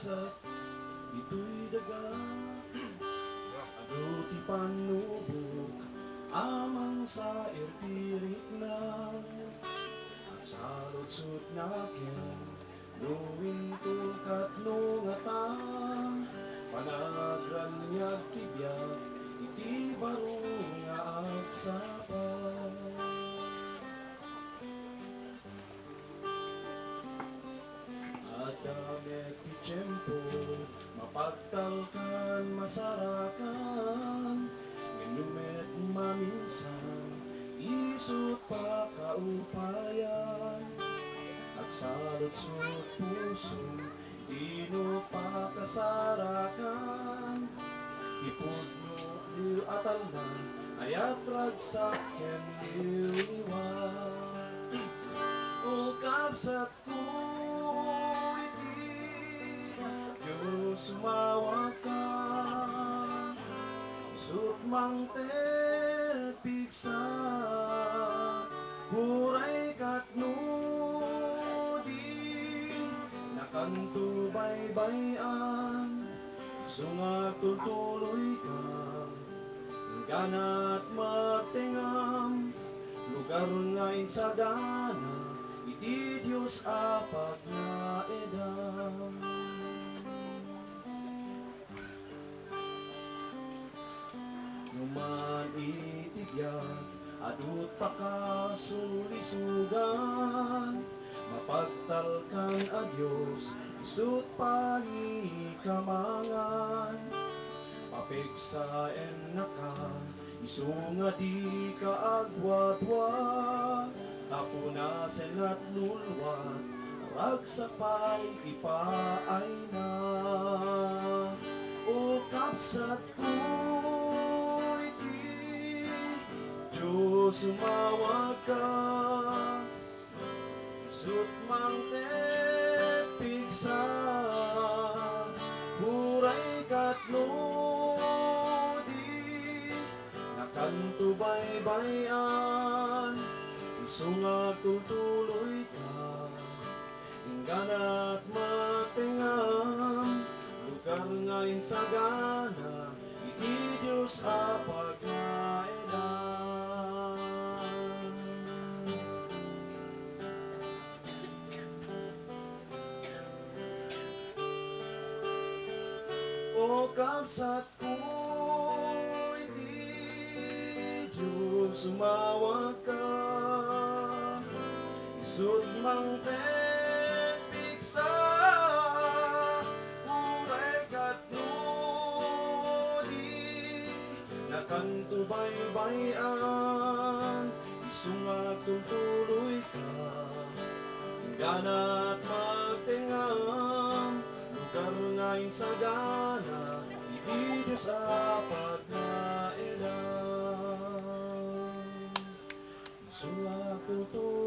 pigsa Ito'y daga. Ado ti panubok Amang sa irtirik na. Ang saludsot na kin Nuwing tulkat nungata Panagran niya tibyak Iti baro nga agsapa tempo mapagtalkan masarakan Minumet maminsan isut pa kaupayan At salot sa puso Dino pa kasarakan Ipudno il atalan Ayat ragsak kendiliwan Ukap sa kuya mang terpiksa Huray kat nudin Nakanto baybayan Isungag tutuloy ka Ganat matingam Lugar nga insagana Iti Diyos apag na Numan itigyan Adut pakasulisugan Mapagtalkan a Diyos Isut pangikamangan. Papigsaen na ka Isunga di ka agwadwa Tapunasen at lulwat Ragsapay ipaay na O kapsat ko sumawag ka Sut mang tepigsa Huray katlodi Nakanto baybayan Isungag tutuloy ka. Ingganat matingam Lugar nga insagana Iti Diyos apag O kapsat ko di Diyos sumawag ka. Isut mang tepiksa Uray kat nudi Nakanto baybayan Isungag tutuloy ka. Ganat aking sagana, dito sa patnailan. Masuha ko to